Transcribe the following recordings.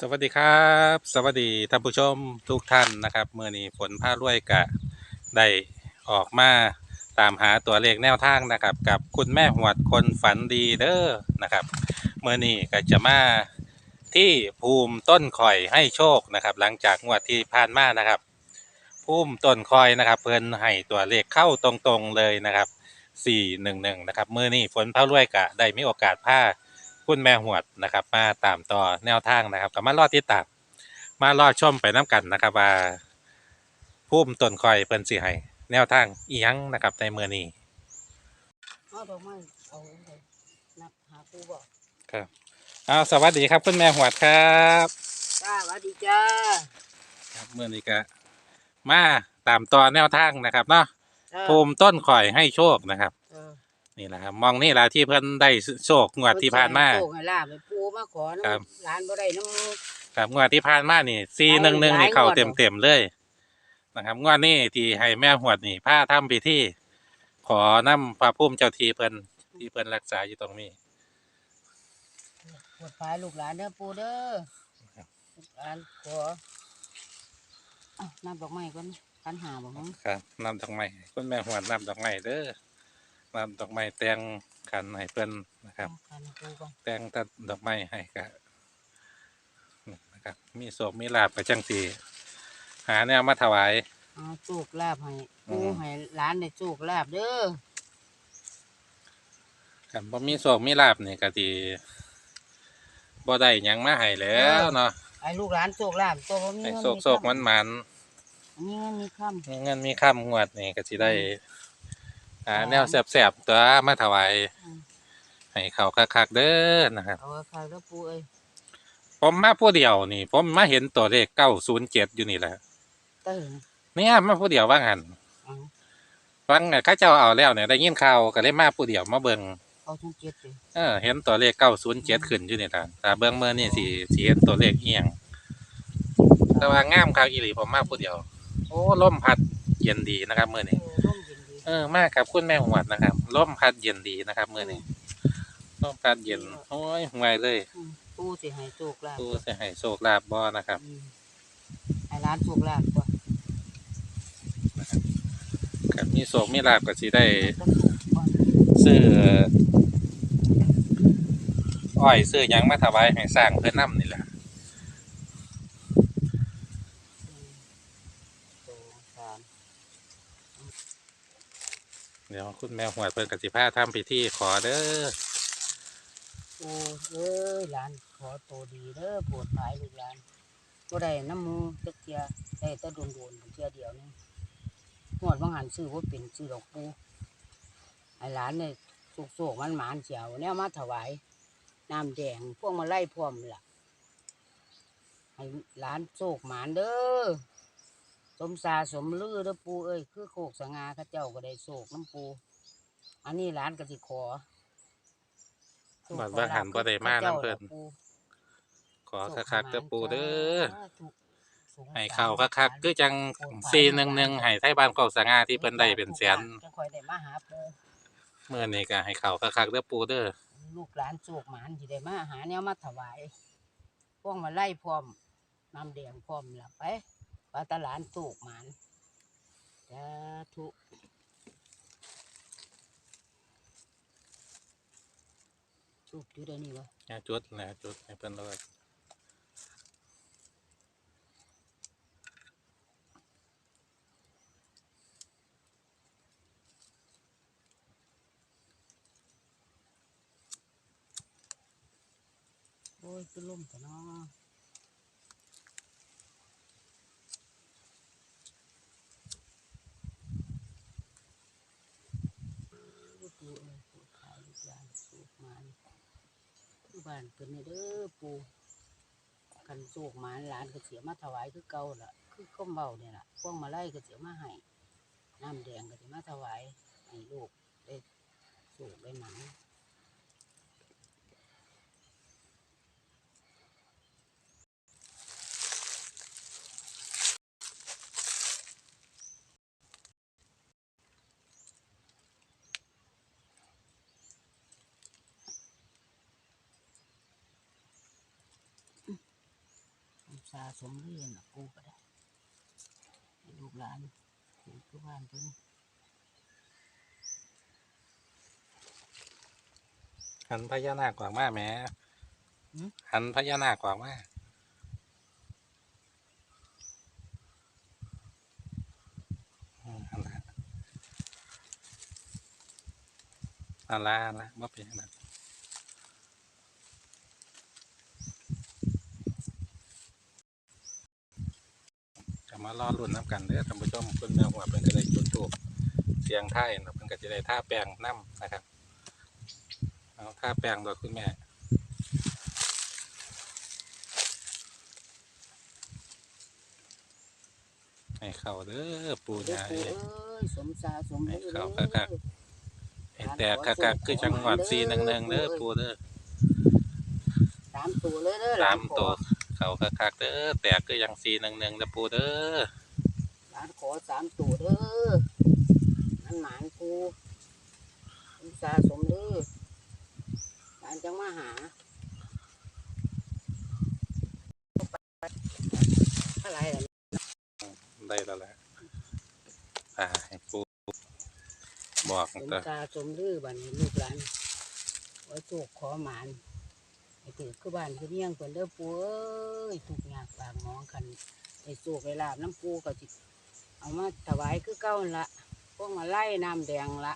สวัสดีครับ สวัสดีท่านผู้ชมทุกท่านนะครับเมื่อนี้ฝนผ้ารวยกะได้ออกมาตามหาตัวเลขแนวทางนะครับ กับคุณแม่หวดคนฝันดีเด้อนะครับเมื่อนี้ก็จะมาที่ภูมิต้นคอยให้โชคนะครับ หลังจากงวดที่ผ่านมานะครับ ภูมิต้นคอยนะครับ เพิ่นให้ตัวเลขเข้าตรงๆเลยนะครับ411นะครับเมื่อนี้ฝนผ้ารวยกะได้มีโอกาสพา คุณแม่หวดนะครับ มาตามต่อแนวทางนะครับก็มารอติดตามมารอชมไปน้กันนะครับว่าพุ่มต้นคอยเพิ่นสิให้แนวทางอีหยังนะครับ ในเมื่อนี้เอาดอกไม้เอาไปนับหาปูบอกครับเอาสวัสดีครับคุณแม่หวดครับจ้าสวัสดีจ้าครับเมื่อนี้ก็มาตามต่อแนวทางนะครับเนาะจ้า ภูมิต้นคอยให้โชคนะครับเออ นี่แหละครับมองนี่แหละที่เพิ่นได้โชคงวดที่ผ่านมาโชคให้ลาบให้ปูมาขอครับน้ำร้านบ่ได้น้ำมูกครับงวดที่ผ่านมานี่ซีหนึ่งหนึ่งนี่เข้าหลายงวดเต็มเต็มๆเลยนะครับงวดนี้ที่ให้แม่หวดนี่พาทำพิธีขอนำพระพุ่มเจ้าทีเพิ่นที่เพิ่นรักษาอยู่ตรงนี้ปวดปลายลูกหลานเด้อปูเด้อครับลูกหลานขอเอานับดอกไม้ก่อนขันหาบ่มั้งครับนำดอกไม้ให้คุณแม่หวดนำดอกไม้เด้อ นำดอกไม้แต่งขันให้เพิ่นนะครับขันปูก่อนแต่งตัดดอกไม้ให้ก็นะครับ มีโศกมีลาบกับจังสีหาแนวมาถวายเอาโชคลาบให้ปูอืมให้ร้านได้โชคลาบเด้อครับบ่มีโศกมีลาบนี่ก็สิบ่ได้หยังมาให้แล้วเนาะให้ลูกหลานโชคลาบตัวบ่มีให้เงินโศกโศกมันมันมีเงินมีคำ มีเงินมีค่ำงวดนี่ก็สิได้ หาแนวแสบๆตัวมาถวายอืมให้เขาคักๆเด้อนะครับเอาค่ะแล้วปูเอ้ยผมมาผู้เดียวนี่ ผมมาเห็นตัวเลข907อยู่นี่แหละเต้ยเนี่ยมาผู้เดียวว่างั้นเอาฟังเนี่ยเขาเจ้าเอาแล้วเนี่ยได้ยินข่าวก็เลยมาผู้เดียวมาเบิ่งเอาทั้งเจ็ดเลยเออเห็นตัวเลข907ขึ้นอยู่นี่ล่ะแต่เบิ่งเมื่อนี่สิสิเห็นตัวเลขอีหยังแต่ว่างามคักอีหลีผมมาผู้เดียว โอ้ลมพัดเย็นดีนะครับมื้อนี้เออร่มเย็นดี เออมากครับคุณแม่หวดนะครับลมพัดเย็นดีนะครับมื้อนี้ลมพัดเย็นโอ้ยห่วยเลยอืมปูสิให้โชคลาภดูสิให้โชคลาภบ่นะครับอืมให้ร้านโชคลาภกว่าครับมีโชคมีลาภก็สิได้ต้องถูกก่อนซื้ออ้อยซื้อหยังมาถวายให้สร้างเพื่อนำนี่แหละ สองสาม เดี๋ยว คุณแม่หวดเพิ่นก็สิพาทำพิธีขอเด้อปูเอ้ยหลานขอโตดีเด้อปวดหายลูกหลานบ่ได้น้ำมูจักเทียได้แต่โดนโดนๆเทียเดียวนึงหวดบางหันซื้อว่าเป็นซื้อดอกปูให้หลานเนี่ยสุกโศกมันหมานเสียวแนวมาถวายน้ำแดงพวกมาไล่พร้อมล่ะให้หลานโศกหมานเด้อ สมสาสมลือเด้อปูเอ้ยคือโคกสงาเข้าเจ้าก็ได้โศกน้ำปู อันนี้ร้านก็สิขอบัดว่าหันบ่ได้มานํเพิ่นปูขอคักๆเด้อปู่เด้อสาธุสงสรให้เข้าคักๆคือจัง411ให้ไทบ้านเกาะสง่าที่เพิ่นได้เป็นแสนจังค่อยได้มาหาปูเมื่อนี้ก็ให้เข้าคักๆเด้อปู่เด้อลูกหลานโศกหมานสิได้มาหาแนวมาถวายพวกมาไล่พร้อมน้ำแดงพร้อมล่ะไป ปลาตะหลานโศกหมานสาธุจุดอยู่เดี๋ยวนี้วะอย่าจุดนะจุดให้เพิ่นเลยโอ้ยคือล่มแต่เนาะลูกปูเอ้ยปูขายลูกหลานสูกหมานคือ บ้านเพิ่นนี่เด้อปูกันสูกหมานหลานก็เสียมาถวายคือเก่าล่ะ คือก้มเบาเนี่ยล่ะพวงมาไล่ก็เสียมาให้น้ำแดงก็เสียมาถวายให้ลูกได้สูกได้หนัง สมเรียนน่ะปูก็ได้ให้ลูกหลานถือคือบ้านเพิ่นหันพญานาคกว่างมาแหม่หันพญานาคกว่างมาอืมอันละอันละอันละว่าเป็นอย่างนั้นจะ มารอรุ่นน้ำกันเด้อท่านผู้ชมคุณแม่หัวเป็นก็ได้จุดทูบเสียงไทายเนาะเพิ่นก็จะได้ท่าแปลงน้ำนะครับเอาท่าแปลงโดยคุณแม่ให้เข้าเด้อปูเด้อยาปูเอ้ยเอ้ยสมสาสมเรียนให้เข้าเด้อคักให้แตกคักๆคือจังหวัดซีหนึ่งหนึ่งเด้อปูเด้อสามตัวเลยเด้อหลสานมขอตัว เข้าคักๆเด้อแตกคือจังซีหนึ่งหนึ่งเด้อปูเด้อหลานขอสามตัวเด้อมันหมานปูสมสาสมเด้อหลานจังมาหาอะไรล่ะได้แล้วแหละอ่าให้ปูบอกสมแต่ตาสมลือบัดนี้ลูกหลานไว้ถูกขอหมาน ไอ้ถือคือบ้านคือเมี่ยงเพิ่นเด้อปูเอ้ยทุกอยากปากหมองกันไอ้โศกไอ้ลาบน้ำปูก็สิเอามาถวายคือเก้าละพวกมาไล่น้ำแดงละ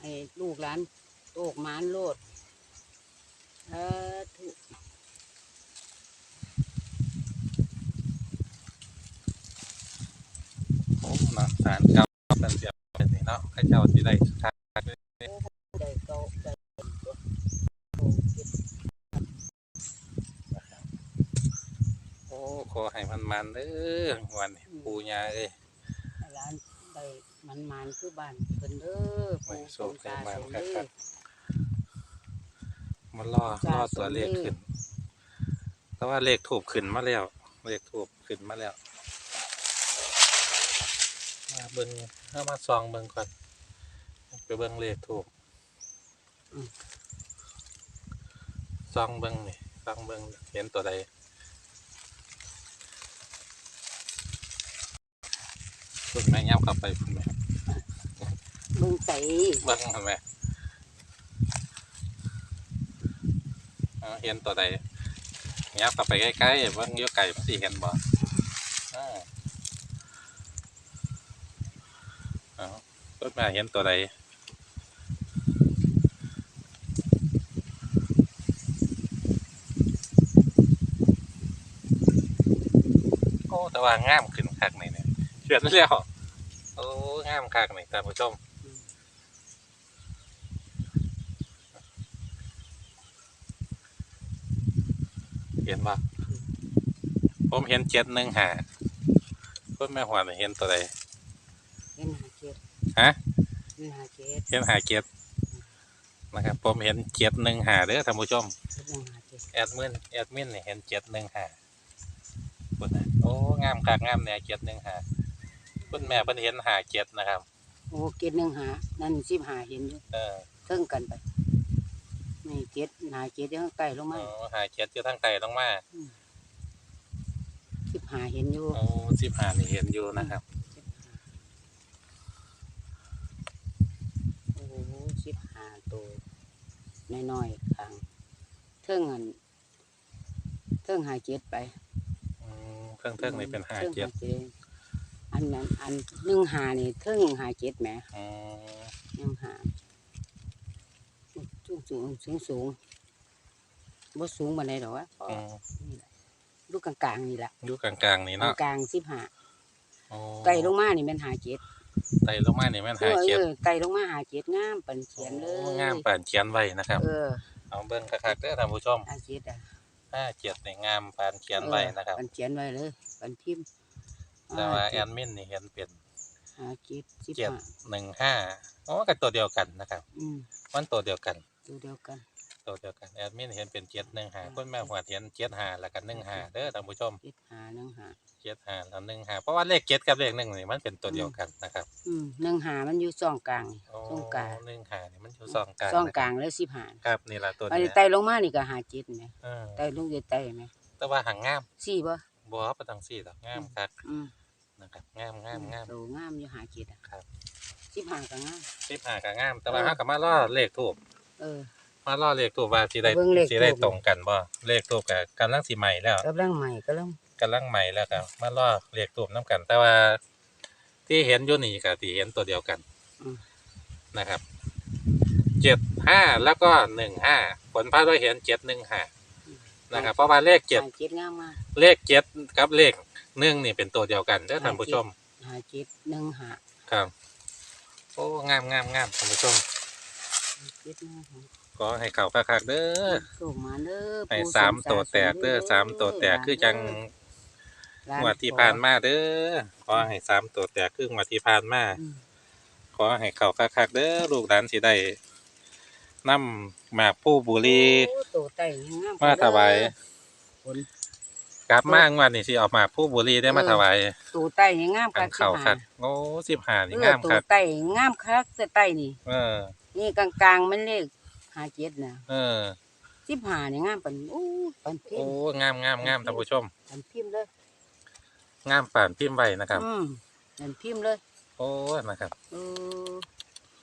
ไอ้ลูกหลานโตกมานโลดเออถูกโอ้เนาะสารเก่าเป็นเสียเป็นนี่เนาะให้เจ้าสิได้คักได้เก้าได้ตัวโตเก็บ โอ้ ขอให้มันมันๆเด้อวันนี้ปูยาเอ้ยให้หลานได้มันหมานคือบ้านเพิ่นเด้อไว้ปูโศสกมให้ตามันสมคัลืกอๆมันรอรอตัวเลขขึ้น แต่ว่าเลขถูกขึ้นมาแล้ว เลขถูกขึ้นมาแล้วมาเบิ่งเข้ามาซองเบิ่งก่อนไปเบิ่งเลขถูกซองเบิ่งนี่ซองเบิ่งเห็นตัวใด คุณแม่ย่ำเข้าไปคุณแม่เบิ่งใส่เบิ่งทำไมเอาเห็นตัวใดยับกลับไปใกล้ๆเบิ่งอยู่ไก่มันสิเห็นบ่อ่าเอาต้นแม่เห็นตัวใดโอ้แต่ว่างามขึ้นคักนี่ เนี่ยเชื่อแล้วโอ้งามคักนี่ท่านผู้ชมเห็นปะผมเห็นเจ็ดหนึ่งหาคุณแม่หัวน่ะเห็นตัวใดเห็นหาเจ็ดฮะเห็นหาเจ็ดเห็นหาเจ็ดนะครับ ผมเห็นเจ็ดหนึ่งหาเด้อท่านผู้ชมเห็นหาเจ็ดแอดมินแอดมินนี่เห็นเจ็ดหนึ่งหาคุณนะโอ้งามคักงามเนี่ยเจ็ดหนึ่งหา คุณแม่เพิ่นเห็นหาเจ็ดนะครับ โอ้เจ็ดหนึ่งหานั่นสิบหาเห็นอยู่เออเทิงกันไปนี่เจ็ดหาเจ็ดเดี๋ยวใกล้ลงมาโอ้หาเจ็ดอยู่ทางไกลลงมาสิบหาเห็นอยู่โอ้สิบหานี่เห็นอยู่นะครับ โอ้โหสิบหาตัวน้อยๆครั้งเทิงอันเทิงหาเจ็ดไปอืมเครื่องเทิงนี่เป็นหาเจ็ด ทิง อันนั้นอันหนึ่งหานี่เทิงหาเจ็ดแหมอืมหนึ่งหาสูงสูงสูงสูงบ่สูงบันไดหรอกวะพออืมนี่แหละลูกกลางๆนี่แหละอยู่กลางๆนี่เนาะกลางสิบหาโอ้ไก่ลงมานี่เป็นหาเจ็ดไต่ลงมานี่แม่นเอหาอเจ็ดเออไก่ลงมาหาเจ็ดงามปันเขียนเลโอ้ยงามป่านเขียนไว้นะครับ เออเอาเบิ่งคักๆเด้อท่านผู้ชมหาเจ็ดอะ ห้าเจ็ดในงามป่านเขียนไว้นะครับ ปันเขียนไว้เลยปันพิมพ์ แต่ว่าแอเจ็ดดมินนี่เห็นเป็นหาเจ็ดสิบเจ็ดห้าหนึ่งห้าโอ้ก็ตัวเดียวกันนะครับ อืมมันตัวเดียวกัน ตัวเดียวกัน ตัวเดียวกันแอดมินเห็นเป็นเจ็ดหนึ่งห้าคุณแม่หัวเห็นเจ็ดห้าแล้วกันหนึ่งห้าเด้อท่านผู้ชมเจ็ดหาหนึ่งหาเจ็ดห้าแล้วหนึ่งห้าเพราะว่าเลขเจ็ดกับเลขหนึ่งนี่มันเป็นตัวเดียวกันนะครับอืมหนึ่งหามันอยู่ซองกลางโอ้ซองกลางหนึ่งห้านี่มันอยู่ซองกลางซองนะกคลารับงแล้วสิบหาครับนี่แหละตัวอันนี้นี้ไต่ลงมานี่ก็หาเจ็ดไหมเออไต่ลงจะไต่ไหมแต่ว่าหางงามสี่บ่ บ่บ่ต้องสี่ดอกงามคักอืมนะครับงามงามงาม โตงามอยู่หาเจ็ดอะครับ สิบห้าก็งาม สิบห้าก็งาม แต่ว่าเออเฮาก็มาล่อเลขทูบเออ มาล่อเลขทูบว่าสิได้เบิ่งเลขสิได้ทูป ตรงกันบ่เลขทูบก็กำลังสิใหม่แล้วกำลังใหม่กำลังกำลังใหม่แล้วก็มาล่อเลขทูบนํกัน แต่ว่า ที่เห็นอยู่นี่ก็ที่เห็นตัวเดียวกันอืมนะครับเจ็ดห้าแล้วก็หนึ่งห้าผลพระด้วยเห็นเจ็ดหนึ่งห้า นะครับเพราะว่าเลขเจ็ดหาเจ็ดงามมากเลขเจ็ดกับเลขหนึ่งนี่เป็นตัวเดียวกันเด้อท่านผู้ชมหาเจ็ดหนึ่งหาครับโอ้งามงามงามท่านผู้ชมหาเจ็ดหนึ่งหาก็ให้เข่าคักๆเด้อส่งมาเด้อให้ปู่สามสตัวแตกเด้อสามตัวแตกคือจังหลานงวดที่ผ่านมาเด้อขอให้สามตัวแตกคืองวดที่ผ่านมาอืมขอให้เข่าคักๆเด้อลูกหลานสิได้นำ หมากผู้บุรีโอ้ตัวไต่งามมาถวายผลกลับมางวดนี้สิเออกมาผู้บุรีได้มาถวายตัวไต่งามกัคันกเข่าสิบคัห้ากโอ้สิบห้าเอนี่องามตัคัวกไต่งามคักแต่ไต่นี่ เออ นี่กลางๆมันเลขหาเจ็ดนะเออ สิบห้านี่งามปันอู้ปันพิโอ้มพ์งามงามงามท่านผู้ชม ปันพิมพ์เลยงามป่านพิมพ์ไว้นะครับ อืมปันพิมพ์เลยโอ้นะครับเออ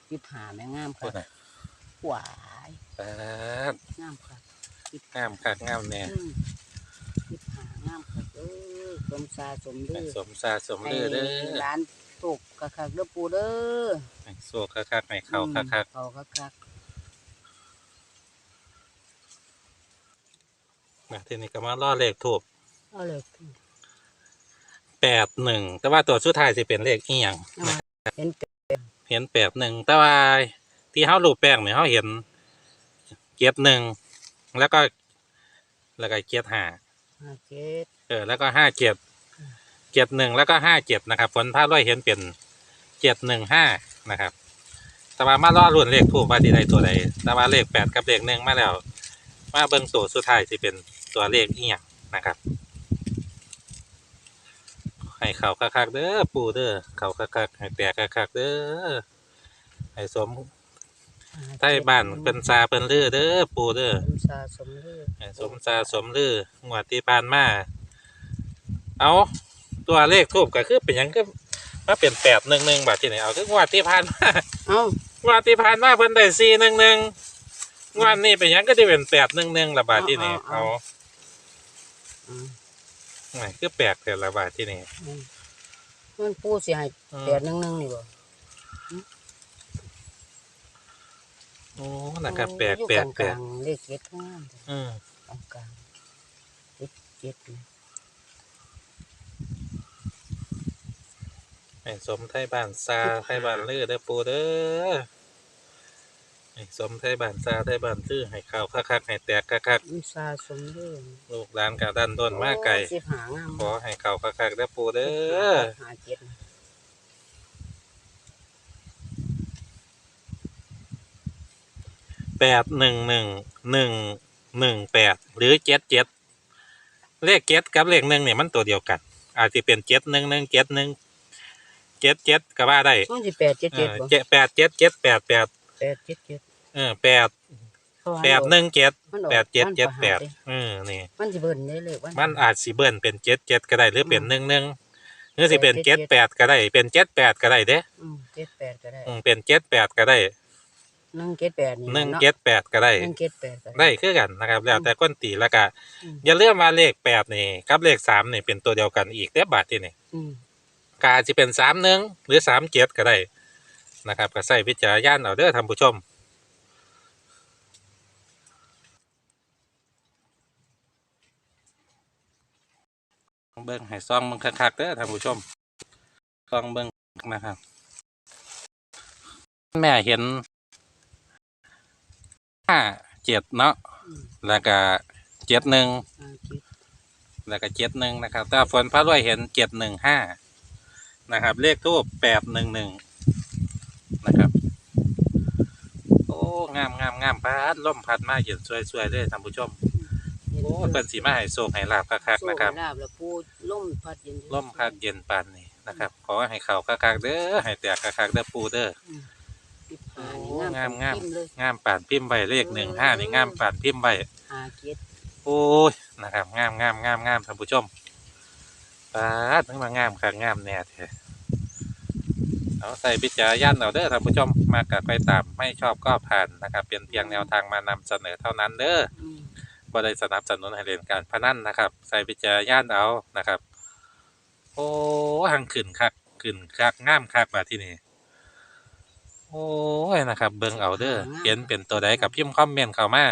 สิบห้าแม่งามพูคัดกหน่อยหวาย ปาดงามคักงามคักงามแน่อืมสิบห้างามคักเออสมซาสมลือสมซาสมลือเด้อร้านตกคักๆเด้อปูเด้อให้โซ่คักๆให้เข่าคักเขาคักๆนะทีนี้ก็มาล่อเลขถูกๆเอาเลยแปดหนึ่งแต่ว่าตัวสุดท้ายสิเป็นเลขอีหยังเห็นเห็นแปดหนึ่งแต่ว่าที่เฮารูปแป้งเนี่ยเฮาเห็น เกียรหนึ่งแล้วก็ แล้วก็เกียรห้าห้าเจ็ดเออแล้วก็ห้าเจ็ดเจ็ดหนึ่งแล้วก็ห้าเจ็ดนะครับผลภาพร้อยเห็นเป็นเจ็ดหนึ่งห้านะครับ แต่ว่ามาล่อรุ่นเลขถูกว่าที่ใดตัวใดแต่ว่าเลขแปดกับเลขหนึ่งมาแล้ว มาเบิ่งตัวสุดท้ายสิเป็นตัวเลขอีหยังนะครับให้เขาคักๆเด้อปูเด้อเขาคักๆให้แตกคักๆเด้อให้สม ไทยบ้านเป็นซาเป็นลือเด้อปูเด้อ สมซาสมลือให้สมซาสมลืองวดที่ผ่านมา เอาตัวเลขทูบก็คือเป็นหยังก็มาเป็นแปดหนึ่งหนึ่งบาทที่ไหนเอาคืองวดที่ผ่านมา เอ้างวดที่ผ่านมาเพิ่นได้สี่หนึ่งหนึ่งงวดนี้เป็นหยังก็ได้เป็นแปดหนึ่งหนึ่งละบาทที่นี่เอาอืมไงคือแปลกแต่ละบาทที่นี่มันปูสิให้อืมแปดหนึ่งหนึ่งนี่บ่ โอ้นะครับแปลกอยู่แปลกแปลลากงๆเลขเจ็ดงามอืมกลางกลางๆเจ็ดเจ็ดนี่ให้สมไทยบ้านซาไทยบ้านลือเด้อปูเด้อให้สมไทยบ้านซาไทยบ้านลือให้ข่าวคักๆให้แตกคักสมซาสมลือๆลูกหลานกะดันด้นมาไก่โอ้สิบหางามขอให้ข่าวคักๆเด้อปูเด้อหาเจ็ดนะ แปดหนึ่งหนึ่งหนึ่งหนึ่งแปดหรือเจ็ดเจ็ดเลขเจ็ดกับเลขหนึ่งเนี่ยมันตัวเดียวกัน อาจจะเป็นเจ็ดหนึ่งหนึ่งเจ็ดหนึ่งเจ็ดเจ็ดก็ว่าได้มันสิแปดเจ็ดเอเจ็ดอบ่เจ็ดแปดเจ็ดเจ็ดแปดแปดแปดเจ็ดเจ็ดเออแปดเพราะว่าแปดหนึ่งเจ็ดมันออกแปดเจ็ดมันเจ็ดประหารแปดเด้เออนี่ มันสิเบิ่นได้เลยมันอาจสิเบิ้ลเป็นเจ็ดเจ็ดก็ได้หรือเป็นหนึ่งหนึ่งหรือสิเป็นเจ็ดแปดก็ได้ เป็นเจ็ดแปดก็ได้เด้อืมเจ็ดแปดก็ได้ อืมเป็นเจ็ดแปดก็ได้ หนึ่งเจ็ดแปดนี่หนึ่งนาะเจ็ดแปดก็ได้ หนึ่งเจ็ดแปดก็ได้คือกันนะครับ แล้วแต่ก้นตีแล้วก็อืมอย่าเลื่อมว่าเลขแปดนี่กับเลขสามนี่เป็นตัวเดียวกันอีกเด้อบาทที่นี่อืมกาจะเป็นสามหนึ่งหรือสามเจ็ดก็ได้นะครับก็ใส่วิจารณญาณเอาเด้อท่านผู้ชม เบิ้งให้ซองเบิ้งคักๆเด้อท่านผู้ชมซองเบิ้งนะครับ แม่เห็นห้า เจ็ดเนาะอืมแล้วก็เจ็ดหนึ่งห้าเจ็ดแล้วก็เจ็ดหนึ่งนะครับแต่ฝนพระรวยเห็นเจ็ดหนึ่งห้านะครับ เลขทูบแปดหนึ่งหนึ่งนะครับ โอ้งามงามงามพัดล่มพัดมาเย็นสวยๆเลยท่านผู้ชมเห็นโอ้เพิ่นสีมาให้โศกให้ลาบคักๆนะครับโซ่ลาบแล้วปูล่มพัดเย็นล่มคักเย็นปานนี้นะครับ ขอให้เขาคักๆเด้อให้แตกคักๆเด้อปูเด้ออืมสิบ ห้าโอ้นี่งามงาม จิ้เลยงามปานพิมพ์ใบเลขหนึ่งห้านี่งามปานพิมพ์ใบห้าเจ็ดโอ้ยนะครับงามงามงามงามท่านผู้ชมปาดนึกมางามค่ะงามแน่แท้เอาใส่พิจารณาเอาเด้อท่านผู้ชมมากับไปตามไม่ชอบก็ผ่านนะครับเป็นเพียงแนวทางมานำเสนอเท่านั้นเด้อ อืมบ่ได้สนับสนุนให้เล่นการพนันนะครับ ใส่พิจารณาเอานะครับ โอ้หังขึ้นคักขึ้นคักงามคักมาที่นี่ โอ้ยนะครับ เบิ่งเอาเด้อเห็นเป็นตัวใดกับพิมพ์คอมเมนต์เข้ามา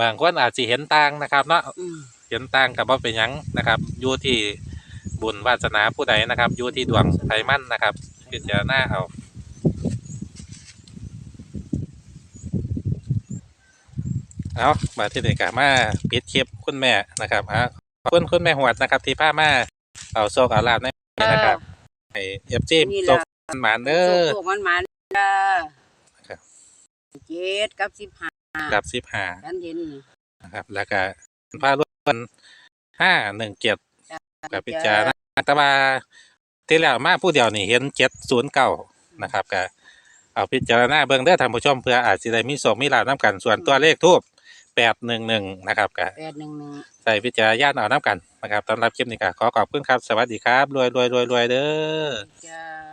บางคนอาจสิเห็นต่างนะครับ เนาะอืมเห็นต่างกับว่าเป็นหยังนะครับอยู่ที่บุญวาสนาผู้ใดนะครับอยู่ที่ดวงไพมันนะครับพิจารณาเอาเอามาที่นี่กะมาปิดคลิปคุณแม่นะครับอะขอบคุณคุณแม่หวดนะครับ ที่พามาเอาโซกเอาลาบในนี้นะครับให้เอฟจีโซกหมานเด้อโชคๆมันมันๆ จ้าครับ เจ็ดกับสิบห้ากับสิบห้าฉันเห็นนี่นะครับ แล้วก็พาร่วมห้าหนึ่งเจ็ดกับพิจารณาแต่ว่าที่แล้วมาผู้เดียวนี่เห็นเจ็ดศูนย์เก้านะครับก็เอาพิจารณาเบิ่งเด้อท่านผู้ชมเพื่ออาจสิได้มีโชคมีลาภน้ำกันส่วนตัวเลขทูบแปดหนึ่งหนึ่งนะครับก็แปดหนึ่งหนึ่งใส่พิจารณาเอาน้ำกันนะครับสำหรับคลิปนี้ก็ขอขอบคุณครับ สวัสดีครับรวยรวยรวยรวยเด้อ จ้า